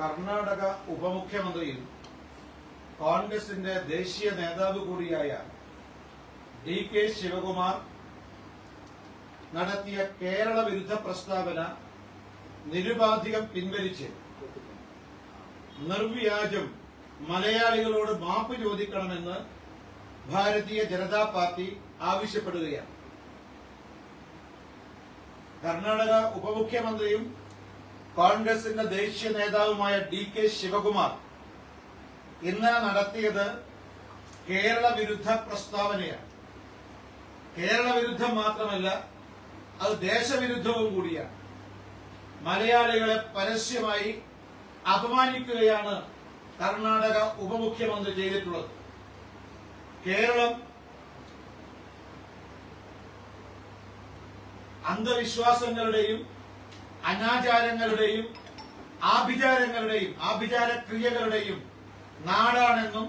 കർണാടക ഉപമുഖ്യമന്ത്രിയും കോൺഗ്രസിന്റെ ദേശീയ നേതാവ് കൂടിയായ ഡി കെ ശിവകുമാർ നടത്തിയ കേരള വിരുദ്ധ പ്രസ്താവന നിരുപാധികം പിൻവലിച്ച് നിർവ്യാജം മലയാളികളോട് മാപ്പ് ചോദിക്കണമെന്ന് ഭാരതീയ ജനതാ പാർട്ടി ആവശ്യപ്പെടുകയാണ്. കർണാടക ഉപമുഖ്യമന്ത്രിയും കോൺഗ്രസിന്റെ ദേശീയ നേതാവുമായ ഡി കെ ശിവകുമാർ ഇന്നലെ നടത്തിയത് കേരള വിരുദ്ധ പ്രസ്താവനയാണ്. കേരള വിരുദ്ധം മാത്രമല്ല അത് ദേശവിരുദ്ധവും കൂടിയാണ്. മലയാളികളെ പരസ്യമായി അപമാനിക്കുകയാണ് കർണാടക ഉപമുഖ്യമന്ത്രി ചെയ്തിട്ടുള്ളത്. കേരളം അന്ധവിശ്വാസങ്ങളുടെയും അനാചാരങ്ങളുടെയും ആഭിചാരങ്ങളുടെയും ആഭിചാരക്രിയകളുടെയും നാടാണെന്നും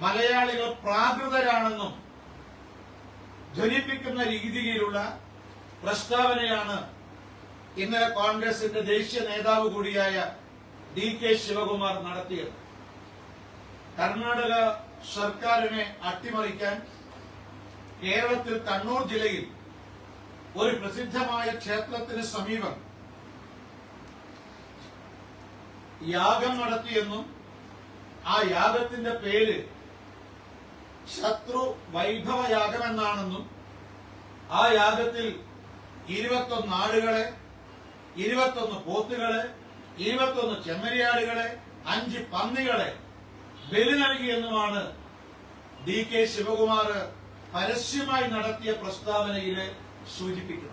മലയാളികൾ പ്രാകൃതരാണെന്നും ധ്വനിപ്പിക്കുന്ന രീതിയിലുള്ള പ്രസ്താവനയാണ് ഇന്നലെ കോൺഗ്രസിന്റെ ദേശീയ നേതാവ് കൂടിയായ ഡി കെ ശിവകുമാർ നടത്തിയത്. കർണാടക സർക്കാരിനെ അട്ടിമറിക്കാൻ കേരളത്തിൽ കണ്ണൂർ ജില്ലയിൽ ഒരു പ്രസിദ്ധമായ ക്ഷേത്രത്തിന് സമീപം യാഗം നടത്തിയെന്നും ആ യാഗത്തിന്റെ പേര് ശത്രു വൈഭവ യാഗമെന്നാണെന്നും ആ യാഗത്തിൽ ഇരുപത്തൊന്ന് ആടുകളെ ഇരുപത്തൊന്ന് പോത്തുകളെ ഇരുപത്തൊന്ന് ചെമ്മരിയാടുകളെ അഞ്ച് പന്നികളെ ബലി നൽകിയെന്നുമാണ് ഡി കെ ശിവകുമാർ പരസ്യമായി നടത്തിയ പ്രസ്താവനയിൽ സൂചിപ്പിക്കുന്നത്.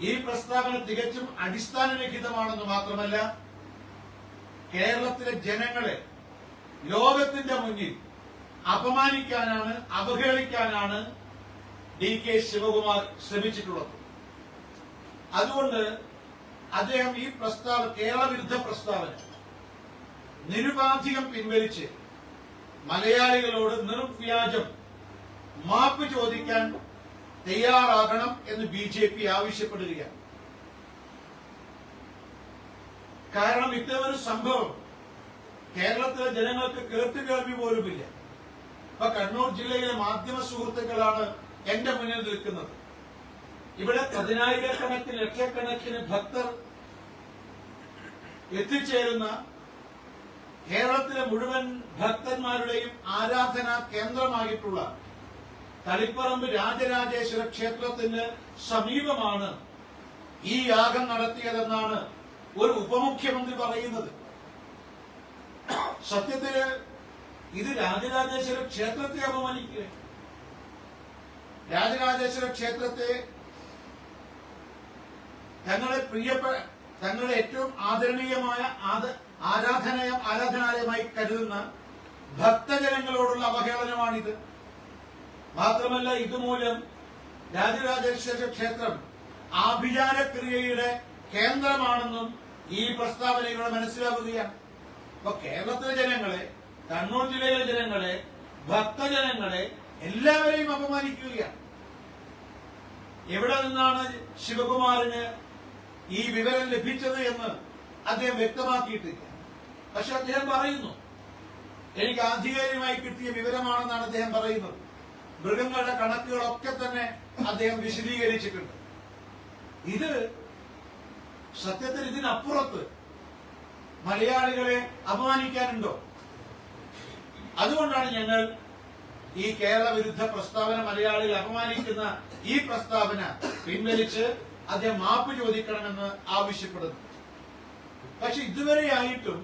ഈ പ്രസ്താവന തികച്ചും അടിസ്ഥാനരഹിതമാണെന്ന് മാത്രമല്ല കേരളത്തിലെ ജനങ്ങളെ ലോകത്തിന്റെ മുന്നിൽ അപമാനിക്കാനാണ് അവഹേളിക്കാനാണ് ഡി കെ ശിവകുമാർ ശ്രമിച്ചിട്ടുള്ളത്. അതുകൊണ്ട് അദ്ദേഹം ഈ പ്രസ്താവന കേരള വിരുദ്ധ പ്രസ്താവന നിരുപാധികം പിൻവലിച്ച് മലയാളികളോട് നിർവ്യാജം മാപ്പ് ചോദിക്കാൻ തയ്യാറാകണം എന്ന് ബി ജെ പി ആവശ്യപ്പെടുകയാണ്. കാരണം ഇത്തരമൊരു സംഭവം കേരളത്തിലെ ജനങ്ങൾക്ക് കേട്ടുകേൾവി പോലുമില്ല. ഇപ്പൊ കണ്ണൂർ ജില്ലയിലെ മാധ്യമ സുഹൃത്തുക്കളാണ് എന്റെ മുന്നിൽ നിൽക്കുന്നത്. ഇവിടെ പതിനായിരക്കണക്കിന് ലക്ഷക്കണക്കിന് ഭക്തർ എത്തിച്ചേരുന്ന കേരളത്തിലെ മുഴുവൻ ഭക്തന്മാരുടെയും ആരാധനാ കേന്ദ്രമായിട്ടുള്ള തളിപ്പറമ്പ് രാജരാജേശ്വര ക്ഷേത്രത്തിന് സമീപമാണ് ഈ യാഗം നടത്തിയതെന്നാണ് ഒരു ഉപമുഖ്യമന്ത്രി പറയുന്നത്. സത്യത്തിൽ ഇത് രാജരാജേശ്വര ക്ഷേത്രത്തെ അപമാനിക്കുക രാജരാജേശ്വര ക്ഷേത്രത്തെ തങ്ങളെ പ്രിയപ്പെട്ട തങ്ങളെ ഏറ്റവും ആദരണീയമായ ആരാധന ആരാധനാലയമായി കരുതുന്ന ഭക്തജനങ്ങളോടുള്ള അവഹേളനമാണിത്. മാത്രമല്ല ഇതുമൂലം രാജരാജേശ്വര ക്ഷേത്രം ആഭിചാരക്രിയയുടെ കേന്ദ്രമാണെന്നും ഈ പ്രസ്താവനയിലൂടെ മനസ്സിലാക്കുകയാണ് അപ്പൊ കേരളത്തിലെ ജനങ്ങളെ കണ്ണൂർ ജില്ലയിലെ ജനങ്ങളെ ഭക്തജനങ്ങളെ എല്ലാവരെയും അപമാനിക്കുകയാണ് എവിടെ നിന്നാണ് ശിവകുമാറിന് ഈ വിവരം ലഭിച്ചത് എന്ന് അദ്ദേഹം വ്യക്തമാക്കിയിട്ടില്ല. പക്ഷെ അദ്ദേഹം പറയുന്നു എനിക്ക് ആധികാരികമായി കിട്ടിയ വിവരമാണെന്നാണ് അദ്ദേഹം പറയുന്നത്. മൃഗങ്ങളുടെ കണക്കുകളൊക്കെ തന്നെ അദ്ദേഹം വിശദീകരിച്ചിട്ടുണ്ട്. ഇത് സത്യത്തിൽ ഇതിനപ്പുറത്ത് മലയാളികളെ അപമാനിക്കാനുണ്ടോ? അതുകൊണ്ടാണ് ഞങ്ങൾ ഈ കേരള വിരുദ്ധ പ്രസ്താവന മലയാളികൾ അപമാനിക്കുന്ന ഈ പ്രസ്താവന പിൻവലിച്ച് അദ്ദേഹം മാപ്പ് ചോദിക്കണമെന്ന് ആവശ്യപ്പെടുന്നു. പക്ഷെ ഇതുവരെയായിട്ടും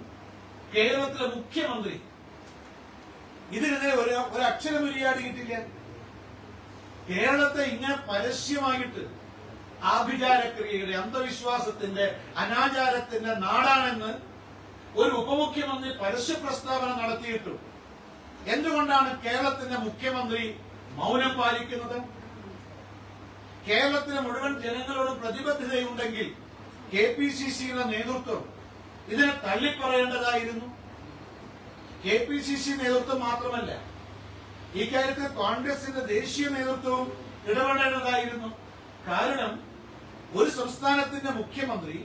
കേരളത്തിലെ മുഖ്യമന്ത്രി ഇതിനെതിരെ ഒരു ഒരു അക്ഷരം ഉരിയാടിയിട്ടില്ല കേരളത്തെ ഇങ്ങനെ പരസ്യമായിട്ട് ആഭിചാരക്രിയയുടെ അന്ധവിശ്വാസത്തിന്റെ അനാചാരത്തിന്റെ നാടാണെന്ന് ഒരു ഉപമുഖ്യമന്ത്രി പരസ്യ പ്രസ്താവന നടത്തിയിട്ടും. എന്തുകൊണ്ടാണ് കേരളത്തിന്റെ മുഖ്യമന്ത്രി മൗനം പാലിക്കുന്നത്? കേരളത്തിലെ മുഴുവൻ ജനങ്ങളോട് പ്രതിബദ്ധതയുണ്ടെങ്കിൽ കെ പി സി സിയുടെ നേതൃത്വം ഇതിനെ തള്ളിപ്പറയേണ്ടതായിരുന്നു. കെ പി സി സി നേതൃത്വം മാത്രമല്ല ഇക്കാര്യത്തിൽ കോൺഗ്രസിന്റെ ദേശീയ നേതൃത്വവും ഇടപെടേണ്ടതായിരുന്നു. കാരണം ഒരു സംസ്ഥാനത്തിന്റെ മുഖ്യമന്ത്രി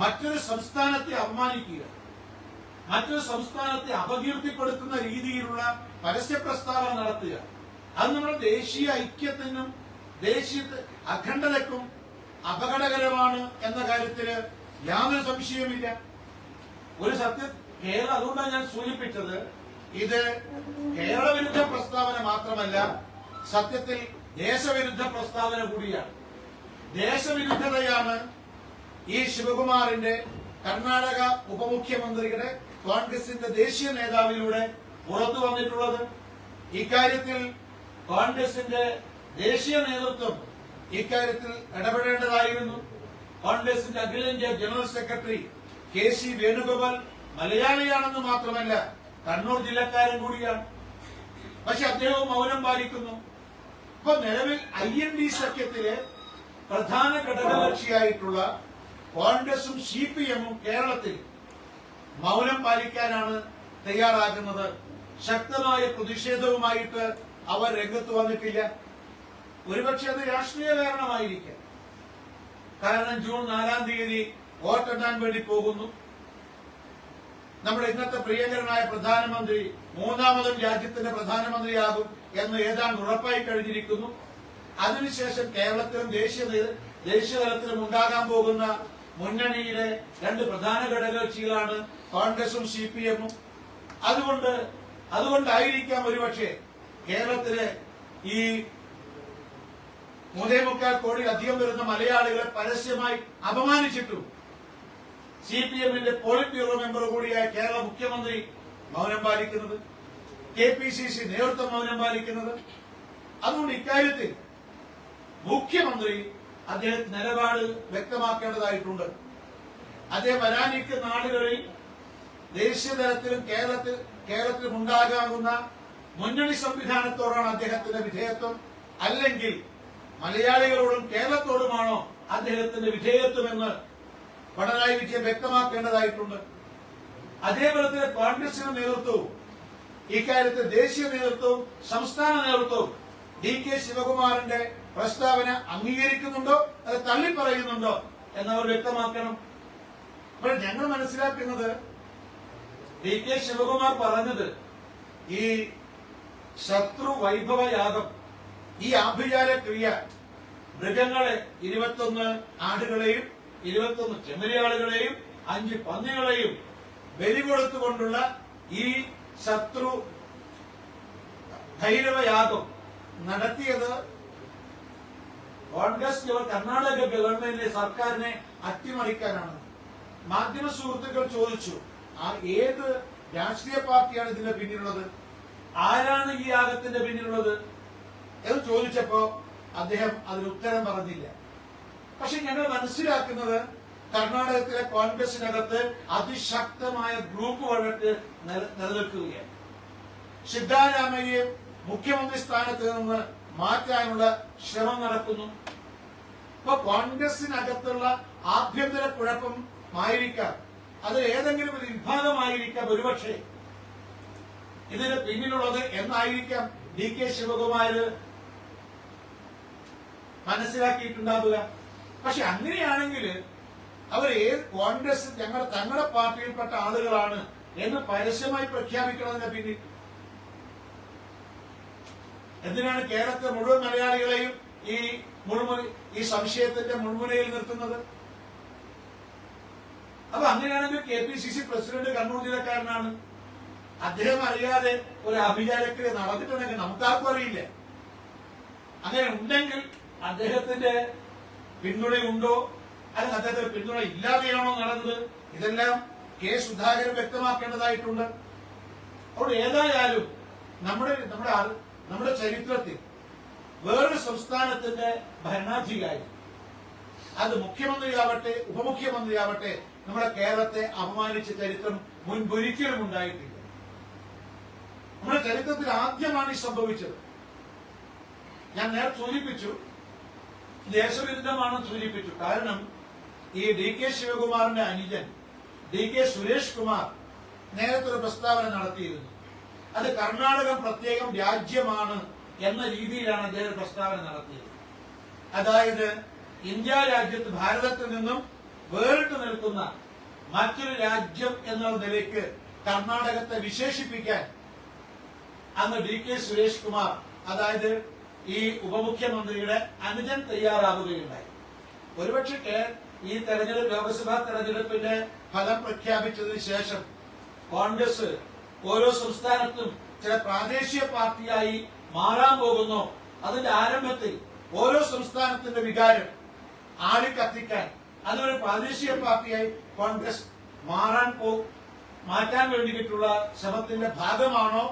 മറ്റൊരു സംസ്ഥാനത്തെ അപമാനിക്കുക മറ്റൊരു സംസ്ഥാനത്തെ അപകീർത്തിപ്പെടുത്തുന്ന രീതിയിലുള്ള പരസ്യ പ്രസ്താവന നടത്തുക. അത് നമ്മുടെ ദേശീയ ഐക്യത്തിനും ദേശീയ അഖണ്ഡതയ്ക്കും അപകടകരമാണ് എന്ന കാര്യത്തിൽ യാതൊരു സംശയവുമില്ല. ഒരു സത്യം കേരള അതുകൊണ്ടാണ് ഞാൻ സൂചിപ്പിച്ചത് ഇത് കേരള വിരുദ്ധ പ്രസ്താവന മാത്രമല്ല സത്യത്തിൽ ദേശവിരുദ്ധ പ്രസ്താവന കൂടിയാണ്. ദേശവിരുദ്ധതയാണ് ഈ ശിവകുമാറിന്റെ കർണാടക ഉപമുഖ്യമന്ത്രിയുടെ കോൺഗ്രസിന്റെ ദേശീയ നേതാവിലൂടെ പുറത്തു വന്നിട്ടുള്ളത്. ഇക്കാര്യത്തിൽ കോൺഗ്രസിന്റെ ദേശീയ നേതൃത്വം ഇക്കാര്യത്തിൽ ഇടപെടേണ്ടതായിരുന്നു. കോൺഗ്രസിന്റെ അഖിലേന്ത്യാ general secretary K C Venugopal മലയാളിയാണെന്ന് മാത്രമല്ല കണ്ണൂർ ജില്ലക്കാരൻ കൂടിയാണ്. പക്ഷെ അദ്ദേഹവും മൗനം പാലിക്കുന്നു. ഇപ്പൊ നിലവിൽ ഐ എൻ ഡി സഖ്യത്തിലെ പ്രധാന ഘടകകക്ഷിയായിട്ടുള്ള കോൺഗ്രസും സി പി എമ്മും കേരളത്തിൽ മൗനം പാലിക്കാനാണ് തയ്യാറാകുന്നത്. ശക്തമായ പ്രതിഷേധവുമായിട്ട് അവർ രംഗത്ത് വന്നിട്ടില്ല. ഒരുപക്ഷെ അത് രാഷ്ട്രീയ കാരണമായിരിക്കാം. കാരണം ജൂൺ നാലാം തീയതി വോട്ടെണ്ണാൻ വേണ്ടി പോകുന്നു. നമ്മുടെ ഇന്നത്തെ പ്രിയങ്കരനായ പ്രധാനമന്ത്രി മൂന്നാമതും രാജ്യത്തിന്റെ പ്രധാനമന്ത്രിയാകും എന്ന് ഏതാണ്ട് ഉറപ്പായി കഴിഞ്ഞിരിക്കുന്നു. അതിനുശേഷം കേരളത്തിലും ദേശീയ ദേശീയ തലത്തിലും ഉണ്ടാകാൻ പോകുന്ന മുന്നണിയിലെ രണ്ട് പ്രധാന ഘടകകക്ഷികളാണ് കോൺഗ്രസും സി പി എമ്മും. അതുകൊണ്ട് അതുകൊണ്ടായിരിക്കാം ഒരുപക്ഷെ കേരളത്തിലെ ഈ മൂന്നേ മുക്കാൽ കോടിയിലധികം വരുന്ന മലയാളികളെ പരസ്യമായി അപമാനിച്ചിട്ടു സി പി എമ്മിന്റെ പോളിറ്റ് ബ്യൂറോ മെമ്പർ കൂടിയായ കേരള മുഖ്യമന്ത്രി മൗനം പാലിക്കുന്നത് കെ പി സി സി നേതൃത്വം മൗനം പാലിക്കുന്നത്. അതുകൊണ്ട് ഇക്കാര്യത്തിൽ മുഖ്യമന്ത്രി അദ്ദേഹം നിലപാട് വ്യക്തമാക്കേണ്ടതായിട്ടുണ്ട്. അദ്ദേഹം വരാനിരിക്കുന്ന നാളുകളിൽ ദേശീയ തലത്തിലും കേരളത്തിൽ കേരളത്തിലും ഉണ്ടാകാവുന്ന മുന്നണി സംവിധാനത്തോടാണ് അദ്ദേഹത്തിന്റെ വിധേയത്വം. അല്ലെങ്കിൽ മലയാളികളോടും കേരളത്തോടുമാണോ അദ്ദേഹത്തിന്റെ വിധേയത്വം എന്ന് പിണറായി വിജയൻ വ്യക്തമാക്കേണ്ടതായിട്ടുണ്ട്. അതേപോലെ തന്നെ കോൺഗ്രസിന്റെ നേതൃത്വവും ഇക്കാര്യത്തിൽ ദേശീയ നേതൃത്വവും സംസ്ഥാന നേതൃത്വവും ഡി കെ ശിവകുമാറിന്റെ പ്രസ്താവന അംഗീകരിക്കുന്നുണ്ടോ? അത് തള്ളിപ്പറയുന്നുണ്ടോ? എന്നവർ വ്യക്തമാക്കണം. അപ്പോൾ ഞങ്ങൾ മനസ്സിലാക്കുന്നത് ഡി കെ ശിവകുമാർ പറഞ്ഞത് ഈ ശത്രു വൈഭവ യാഗം ഈ ആഭിചാര ക്രിയ മൃഗങ്ങളെ ഇരുപത്തൊന്ന് ആടുകളെയും ഇരുപത്തൊന്ന് ചെമ്മരിയാളുകളെയും അഞ്ച് പന്നികളെയും ബലി കൊടുത്തുകൊണ്ടുള്ള ഈ ശത്രു ഭൈരവ യാഗം നടത്തിയത് കോൺഗ്രസ് ഇവർ കർണാടക ഗവൺമെന്റിനെ സർക്കാരിനെ അട്ടിമറിക്കാനാണ്. മാധ്യമ സുഹൃത്തുക്കൾ ചോദിച്ചു ആ ഏത് രാഷ്ട്രീയ പാർട്ടിയാണ് ഇതിന്റെ പിന്നിലുള്ളത്? ആരാണ് ഈ യാഗത്തിന്റെ പിന്നിലുള്ളത്? എന്ന് ചോദിച്ചപ്പോ അദ്ദേഹം അതിന് ഉത്തരം പറഞ്ഞില്ല. പക്ഷെ ഞങ്ങൾ മനസ്സിലാക്കുന്നത് കർണാടകത്തിലെ കോൺഗ്രസിനകത്ത് അതിശക്തമായ ഗ്രൂപ്പ് വഴക്ക് നില- നിലനിൽക്കുകയാണ്. സിദ്ധാരാമയ്യെ മുഖ്യമന്ത്രി സ്ഥാനത്ത് നിന്ന് മാറ്റാനുള്ള ശ്രമം നടക്കുന്നു. ഇപ്പൊ കോൺഗ്രസിനകത്തുള്ള ആഭ്യന്തര കുഴപ്പം ആയിരിക്കാം അത് ഏതെങ്കിലും ഒരു വിഭാഗമായിരിക്കാം ഒരുപക്ഷെ. ഇതിന് പിന്നിലുള്ളത് എന്നായിരിക്കാം ഡി കെ ശിവകുമാര് മനസ്സിലാക്കിയിട്ടുണ്ടാവുക. പക്ഷെ അങ്ങനെയാണെങ്കിൽ അവർ ഏത് കോൺഗ്രസ് ഞങ്ങളുടെ തങ്ങളുടെ പാർട്ടിയിൽപ്പെട്ട ആളുകളാണ് എന്ന് പരസ്യമായി പ്രഖ്യാപിക്കണതിന്റെ പിന്നിൽ എന്തിനാണ് കേരളത്തിലെ മുഴുവൻ മലയാളികളെയും ഈ മുൾമുന ഈ സംശയത്തിന്റെ മുൾമുനയിൽ നിർത്തുന്നത്? അപ്പൊ അങ്ങനെയാണെങ്കിൽ K P C C president Kannur ജില്ലക്കാരനാണ്. അദ്ദേഹം അറിയാതെ ഒരു അഭിചാരക്രിയ നടന്നിട്ടുണ്ടെങ്കിൽ നമുക്കാർക്കും അറിയില്ല. അങ്ങനെ ഉണ്ടെങ്കിൽ അദ്ദേഹത്തിന്റെ പിന്തുണയുണ്ടോ അല്ലെങ്കിൽ അദ്ദേഹത്തിന്റെ പിന്തുണ ഇല്ലാതെയാണോ നടന്നത്? ഇതെല്ലാം കെ സുധാകരൻ വ്യക്തമാക്കേണ്ടതായിട്ടുണ്ട്. അവിടെ ഏതായാലും നമ്മുടെ നമ്മുടെ നമ്മുടെ ചരിത്രത്തിൽ വേറൊരു സംസ്ഥാനത്തിന്റെ ഭരണാധികാരി. അത് മുഖ്യമന്ത്രിയാവട്ടെ ഉപമുഖ്യമന്ത്രിയാവട്ടെ നമ്മുടെ കേരളത്തെ അപമാനിച്ച ചരിത്രം മുൻപൊരിക്കലും ഉണ്ടായിട്ടില്ല. നമ്മുടെ ചരിത്രത്തിൽ ആദ്യമാണ് ഈ സംഭവിച്ചത്. ഞാൻ നേരത്തെ സൂചിപ്പിച്ചു ദേശവിരുദ്ധമാണെന്ന് സൂചിപ്പിച്ചു. കാരണം ഈ ഡി കെ ശിവകുമാറിന്റെ അനുജൻ ഡി കെ സുരേഷ് കുമാർ നേരത്തെ ഒരു പ്രസ്താവന നടത്തിയിരുന്നു. അത് കർണാടകം പ്രത്യേകം രാജ്യമാണ് എന്ന രീതിയിലാണ് അദ്ദേഹം പ്രസ്താവന നടത്തിയത്. അതായത് ഇന്ത്യ രാജ്യത്ത് ഭാരതത്തിൽ നിന്നും വേറിട്ട് നിൽക്കുന്ന മറ്റൊരു രാജ്യം എന്ന നിലയ്ക്ക് കർണാടകത്തെ വിശേഷിപ്പിക്കാൻ അന്ന് ഡി കെ സുരേഷ് കുമാർ അതായത് ഈ ഉപമുഖ്യമന്ത്രിയുടെ അനുജൻ തയ്യാറാവുകയുണ്ടായി. ഒരുപക്ഷെ ഈ തെരഞ്ഞെടുപ്പ് ലോക്സഭാ തെരഞ്ഞെടുപ്പിന്റെ ഫലം പ്രഖ്യാപിച്ചതിന് ശേഷം കോൺഗ്രസ് ഓരോ സംസ്ഥാനത്തും ചില പ്രാദേശിക പാർട്ടിയായി മാറാൻ പോകുന്നു. അതിന്റെ ആരംഭത്തിൽ ഓരോ സംസ്ഥാനത്തിന്റെ വികാരം ആളി കത്തിക്കാൻ അതൊരു പ്രാദേശിക പാർട്ടിയായി കോൺഗ്രസ് മാറാൻ പോ മാറ്റാൻ വേണ്ടിയിട്ടുള്ള ശ്രമത്തിന്റെ ഭാഗമാണോ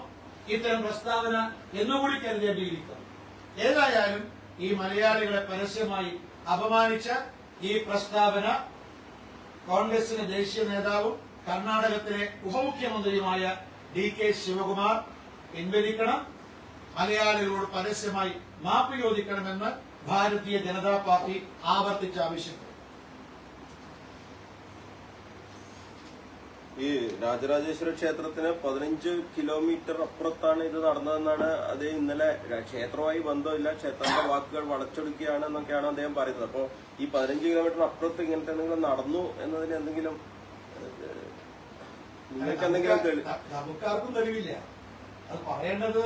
ഇത്തരം പ്രസ്താവന എന്നുകൂടി കരുതേണ്ടിയിരിക്കുന്നു ഏതായാലും ഈ മലയാളികളെ പരസ്യമായി അപമാനിച്ച ഈ പ്രസ്താവന കോൺഗ്രസിന്റെ ദേശീയ നേതാവും കർണാടകത്തിലെ ഉപമുഖ്യമന്ത്രിയുമായ ഡി കെ ശിവകുമാർ പിൻവലിക്കണം. മലയാളികളോട് പരസ്യമായി മാപ്പ് ചോദിക്കണമെന്ന് ഭാരതീയ ജനതാ പാർട്ടി ആവർത്തിച്ച് ആവശ്യപ്പെട്ടു ഈ രാജരാജേശ്വര ക്ഷേത്രത്തിന് പതിനഞ്ച് കിലോമീറ്റർ അപ്പുറത്താണ് ഇത് നടന്നതെന്നാണ് അത് ഇന്നലെ ക്ഷേത്രവുമായി ബന്ധമില്ല. ക്ഷേത്രത്തിന്റെ വാക്കുകൾ വളച്ചൊടുക്കുകയാണ് എന്നൊക്കെയാണ് അദ്ദേഹം പറയുന്നത്. അപ്പോ ഈ പതിനഞ്ച് കിലോമീറ്റർ അപ്പുറത്ത് ഇങ്ങനത്തെ എന്തെങ്കിലും നടന്നു എന്നതിന് എന്തെങ്കിലും നമുക്കാർക്കും തെളിവില്ല. അത് പറയേണ്ടത്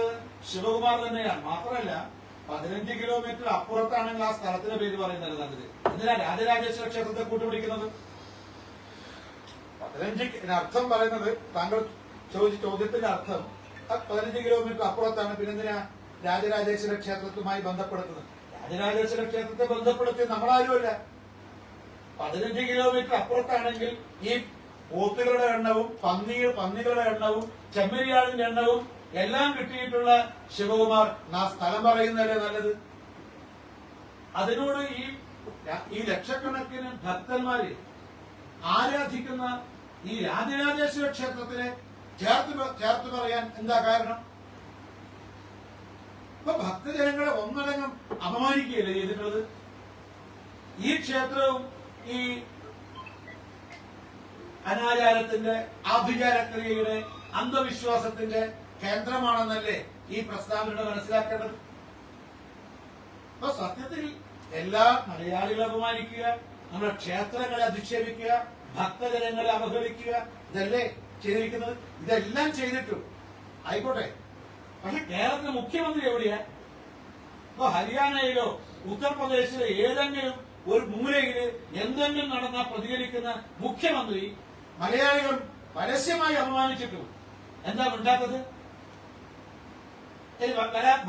ശിവകുമാർ തന്നെയാണ്. മാത്രമല്ല പതിനഞ്ച് കിലോമീറ്റർ അപ്പുറത്താണെങ്കിൽ ആ സ്ഥലത്തിന്റെ പേര് പറയുന്നത് നല്ലത്. എന്തിനാ രാജരാജേശ്വര ക്ഷേത്രത്തെ കൂട്ടുപിടിക്കുന്നത്? പതിനഞ്ച് അർത്ഥം പറയുന്നത് താങ്കൾ ചോദിച്ച ചോദ്യത്തിന്റെ അർത്ഥം. പതിനഞ്ച് കിലോമീറ്റർ അപ്പുറത്താണ്. പിന്നെ എന്തിനാ രാജരാജേശ്വര ക്ഷേത്രത്തുമായി ബന്ധപ്പെടുത്തുന്നത്? രാജരാജേശ്വര ക്ഷേത്രത്തെ ബന്ധപ്പെടുത്തി നമ്മളാരുമല്ല. പതിനഞ്ച് കിലോമീറ്റർ അപ്പുറത്താണെങ്കിൽ ഈ പോത്തുകളുടെ എണ്ണവും പന്നി പന്നികളുടെ എണ്ണവും ചെമ്മരിയാടിന്റെ എണ്ണവും എല്ലാം കിട്ടിയിട്ടുള്ള ശിവകുമാർ ആ സ്ഥലം പറയുന്നതല്ലേ നല്ലത്? അതിനോട് ഈ ഈ ലക്ഷക്കണക്കിന് ഭക്തന്മാര് ആരാധിക്കുന്ന ഈ രാജരാജേശ്വര ക്ഷേത്രത്തിനെ ചേർത്ത് ചേർത്ത് പറയാൻ എന്താ കാരണം? ഇപ്പൊ ഭക്തജനങ്ങളെ ഒന്നടങ്കം അപമാനിക്കുകയല്ലേ ചെയ്തിട്ടുള്ളത്? ഈ ക്ഷേത്രവും ഈ അനാചാരത്തിന്റെ ആഭിചാരക്രിയയുടെ അന്ധവിശ്വാസത്തിന്റെ കേന്ദ്രമാണെന്നല്ലേ ഈ പ്രസ്താവനയുടെ മനസ്സിലാക്കേണ്ടത്? അപ്പൊ സത്യത്തിൽ എല്ലാ മലയാളികളെ അപമാനിക്കുക നമ്മുടെ ക്ഷേത്രങ്ങളെ അധിക്ഷേപിക്കുക ഭക്തജനങ്ങളെ അവഹേളിക്കുക ഇതല്ലേ ചെയ്തിരിക്കുന്നത്? ഇതെല്ലാം ചെയ്തിട്ടും. ആയിക്കോട്ടെ. പക്ഷെ കേരളത്തിലെ മുഖ്യമന്ത്രി എവിടെയാ? ഇപ്പൊ ഹരിയാനയിലോ ഉത്തർപ്രദേശിലോ ഏതെങ്കിലും ഒരു മൂലയിൽ എന്തെങ്കിലും നടന്നാൽ പ്രതികരിക്കുന്ന മുഖ്യമന്ത്രി മലയാളികൾ പരസ്യമായി അപമാനിച്ചിട്ടു എന്താ ഉണ്ടാത്തത്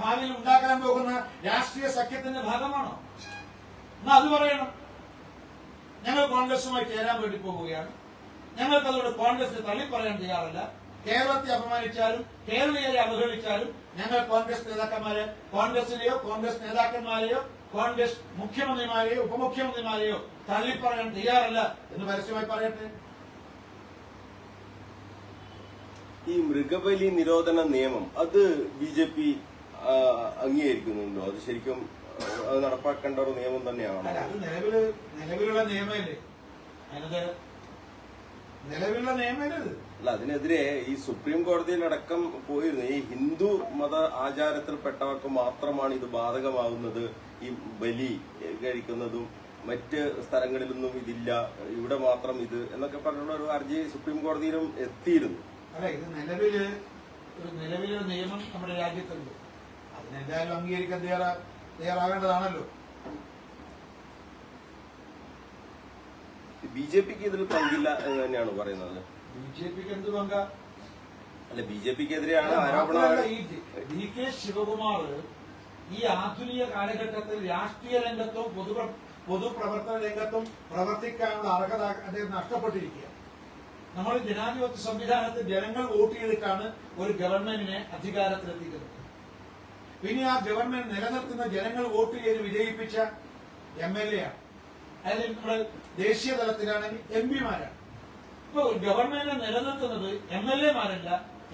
ഭാവിയിൽ ഉണ്ടാക്കാൻ പോകുന്ന രാഷ്ട്രീയ സഖ്യത്തിന്റെ ഭാഗമാണോ? എന്നാ അത് പറയണം. ഞങ്ങൾ കോൺഗ്രസുമായി ചേരാൻ വേണ്ടി പോവുകയാണ്. ഞങ്ങൾക്ക് അതുകൊണ്ട് കോൺഗ്രസിനെ തള്ളി പറയാൻ കേരളത്തെ അപമാനിച്ചാലും കേരളീയരെ അവഹേളിച്ചാലും ഞങ്ങൾ കോൺഗ്രസ് നേതാക്കന്മാരെ കോൺഗ്രസിലെയോ കോൺഗ്രസ് നേതാക്കന്മാരെയോ കോൺഗ്രസ് മുഖ്യമന്ത്രിമാരെയോ ഉപമുഖ്യമന്ത്രിമാരെയോ തള്ളി പറയാൻ തയ്യാറല്ല എന്ന് പരസ്യമായി പറയട്ടെ. ഈ മൃഗബലി നിരോധന നിയമം അത് ബി ജെ പി അംഗീകരിക്കുന്നുണ്ടോ? അത് ശരിക്കും അത് നടപ്പാക്കേണ്ട ഒരു നിയമം തന്നെയാണ്? നിലവിൽ നിലവിലുള്ള നിയമല്ലേ. നിലവിലുള്ള നിയമമല്ലേ അല്ല അതിനെതിരെ ഈ സുപ്രീം കോടതിയിലടക്കം പോയിരുന്നു. ഈ ഹിന്ദു മത ആചാരത്തിൽപ്പെട്ടവർക്ക് മാത്രമാണ് ഇത് ബാധകമാകുന്നത് ഈ ബലി കഴിക്കുന്നതും മറ്റ് സ്ഥലങ്ങളിലൊന്നും ഇതില്ല. ഇവിടെ മാത്രം ഇത് എന്നൊക്കെ പറഞ്ഞുള്ള ഒരു ഹർജി സുപ്രീം കോടതിയിലും എത്തിയിരുന്നു. അല്ല ഇത് നിലവിൽ ഒരു നിലവിലൊരു നിയമം നമ്മുടെ രാജ്യത്തുണ്ട്. അതിനെന്തായാലും അംഗീകരിക്കാൻ തയ്യാറാ തയ്യാറാകേണ്ടതാണല്ലോ ബി ജെ പിക്ക് ഇതിൽ പങ്കില്ല എന്ന് തന്നെയാണ് പറയുന്നത്? ബി ജെ പിക്ക് എന്ത് പങ്ക? അല്ല ബി ജെ പിക്ക് എതിരെയാണ് ആരോപണം ഡി കെ ശിവകുമാർ ഈ ആധുനിക കാലഘട്ടത്തിൽ രാഷ്ട്രീയ രംഗത്തും പൊതു പൊതുപ്രവർത്തന രംഗത്തും പ്രവർത്തിക്കാനുള്ള അർഹത അദ്ദേഹം നഷ്ടപ്പെട്ടിരിക്കുക നമ്മൾ ജനാധിപത്യ സംവിധാനത്തിൽ ജനങ്ങൾ വോട്ട് ചെയ്തിട്ടാണ് ഒരു ഗവൺമെന്റിനെ അധികാരത്തിലെത്തിക്കുന്നത്. പിന്നെ ആ ഗവൺമെന്റ് നിലനിർത്തുന്ന ജനങ്ങൾ വോട്ട് ചെയ്ത് വിജയിപ്പിച്ച എം എൽ എ ആണ്. അതായത് നമ്മുടെ ദേശീയ തലത്തിലാണെങ്കിൽ എം പിമാരാണ്. ഇപ്പൊ ഗവൺമെന്റ് നിലനിർത്തുന്നത് എം എൽ എമാരല്ല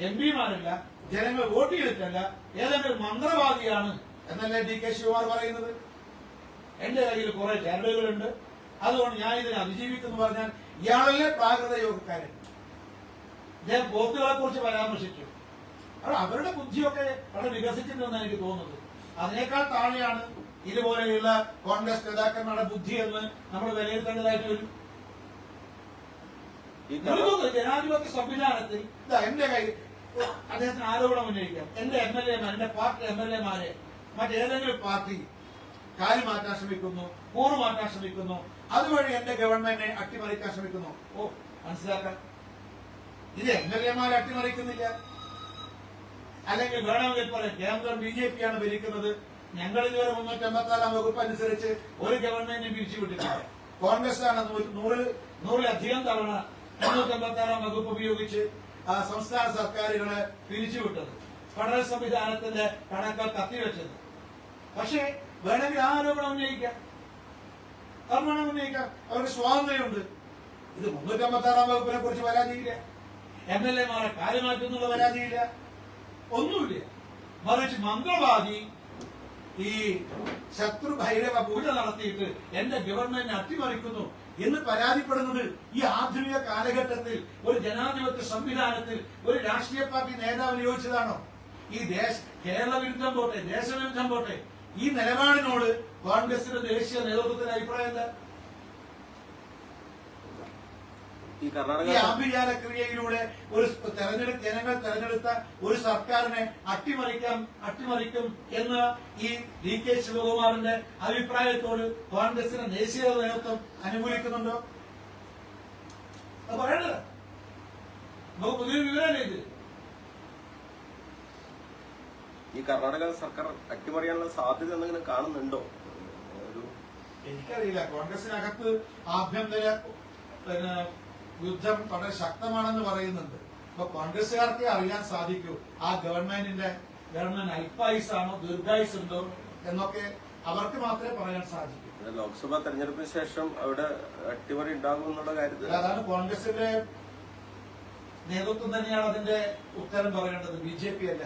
എം പിമാരല്ല ജനങ്ങൾ വോട്ട് ചെയ്തിട്ടല്ല ഏതെങ്കിലും മന്ത്രവാദിയാണ് എന്നല്ലേ ഡി കെ ശിവകുമാർ പറയുന്നത്? എന്റെ കയ്യിൽ കുറെ ചരടുകളുണ്ട്. അതുകൊണ്ട് ഞാൻ ഇതിനെ അതിജീവിക്കുന്നു പറഞ്ഞാൽ ഇയാളല്ലേ പ്രാകൃത യോഗക്കാരൻ. ഞാൻ പോത്തുകളെ കുറിച്ച് പരാമർശിച്ചു അപ്പോൾ അവരുടെ ബുദ്ധിയൊക്കെ വളരെ വികസിച്ചിട്ടുണ്ടെന്ന് എനിക്ക് തോന്നുന്നത്. അതിനേക്കാൾ താഴെയാണ് ഇതുപോലെയുള്ള കോൺഗ്രസ് നേതാക്കന്മാരുടെ ബുദ്ധി എന്ന് നമ്മൾ വിലയിരുത്തേണ്ടതായിട്ട് വരും. ജനാധിപത്യ സംവിധാനത്തിൽ എന്റെ കൈ അദ്ദേഹത്തിന് ആരോപണം ഉന്നയിക്കാം. എന്റെ എം എൽ എമാർ എന്റെ പാർട്ടി എം എൽ എമാരെ മറ്റേതെങ്കിലും പാർട്ടി കാലി ശ്രമിക്കുന്നു കൂറ് ശ്രമിക്കുന്നു. അതുവഴി എന്റെ ഗവൺമെന്റിനെ അട്ടിമറിക്കാൻ ശ്രമിക്കുന്നു. ഓ മനസ്സിലാക്കാൻ. ഇത് എം എൽ എമാരെ അട്ടിമറിക്കുന്നില്ല. അല്ലെങ്കിൽ വേണമെങ്കിൽ പറയാം കേന്ദ്രം ബി ജെ പി ആണ് ഭരിക്കുന്നത്. ഞങ്ങൾ ഇതുവരെ മുന്നൂറ്റി അമ്പത്തിനാലാം വകുപ്പ് അനുസരിച്ച് ഒരു ഗവൺമെന്റിനെ പിരിച്ചുവിട്ടിട്ടില്ല. കോൺഗ്രസ് ആണ് നൂറിൽ നൂറിലധികം തവണ മുന്നൂറ്റി അമ്പത്തിനാലാം വകുപ്പ് ഉപയോഗിച്ച് സംസ്ഥാന സർക്കാരുകളെ പിരിച്ചുവിട്ടത്. ഫെഡറൽ സംവിധാനത്തിന്റെ കണക്കുകൾ കത്തിവെച്ചത്. പക്ഷേ വേണമെങ്കിൽ ആ ആരോപണം ഉന്നയിക്കാം. ആരോപണം ഉന്നയിക്കാം. അവർക്ക് സ്വാതന്ത്ര്യമുണ്ട്. ഇത് മുന്നൂറ്റി അമ്പത്തി ആറാം വകുപ്പിനെ കുറിച്ച് പരാതിയില്ല. എം എൽ എമാരെ കാര്യമാറ്റുന്നുള്ള പരാതിയില്ല. ഒന്നുമില്ല. മറിച്ച് മന്ത്രവാദി ഈ ശത്രു ഭൈരവ പൂജ നടത്തിയിട്ട് എന്റെ ഗവൺമെന്റിനെ അട്ടിമറിക്കുന്നു എന്ന് പരാതിപ്പെടുന്നത് ഈ ആധുനിക കാലഘട്ടത്തിൽ ഒരു ജനാധിപത്യ സംവിധാനത്തിൽ ഒരു രാഷ്ട്രീയ പാർട്ടി നേതാവ് നിയോഗിച്ചതാണോ? ഈ ദേശ കേരള വിരുദ്ധം പോട്ടെ ദേശവിരുദ്ധം പോട്ടെ ഈ നിലപാടിനോട് കോൺഗ്രസിന്റെ ദേശീയ നേതൃത്വത്തിന്റെ അഭിപ്രായം എന്താ? ഈ ആഭിചാര ക്രിയയിലൂടെ ഒരു തെരഞ്ഞെടുപ്പ് ജനങ്ങൾ തെരഞ്ഞെടുത്ത ഒരു സർക്കാരിനെ അട്ടിമറിക്കാം അട്ടിമറിക്കും എന്ന ഈ ഡി കെ ശിവകുമാറിന്റെ അഭിപ്രായത്തോട് കോൺഗ്രസിന്റെ ദേശീയ നേതൃത്വം അനുകൂലിക്കുന്നുണ്ടോ? അത് പറയേണ്ടത്. നമുക്ക് പുതിയൊരു വിവരമല്ലേ ഇത്? ഈ കർണാടക സർക്കാർ അട്ടിമറിയാനുള്ള സാധ്യത എന്തെങ്കിലും കാണുന്നുണ്ടോ? എനിക്കറിയില്ല. കോൺഗ്രസിനകത്ത് ആഭ്യന്തര പിന്നെ യുദ്ധം വളരെ ശക്തമാണെന്ന് പറയുന്നുണ്ട്. അപ്പൊ കോൺഗ്രസുകാർക്ക് അറിയാൻ സാധിക്കൂ ആ ഗവൺമെന്റിന്റെ ഗവൺമെന്റ് ആണോ ദീർഘായുസ് ഉണ്ടോ എന്നൊക്കെ അവർക്ക് മാത്രമേ പറയാൻ സാധിക്കൂ. ലോക്സഭാ തെരഞ്ഞെടുപ്പിന് ശേഷം അവിടെ അട്ടിമറി ഉണ്ടാകും എന്നുള്ള കാര്യത്തിൽ അതാണ് കോൺഗ്രസിന്റെ നേതൃത്വം തന്നെയാണ് അതിന്റെ ഉത്തരം പറയേണ്ടത്. ബി ജെ പി അല്ല.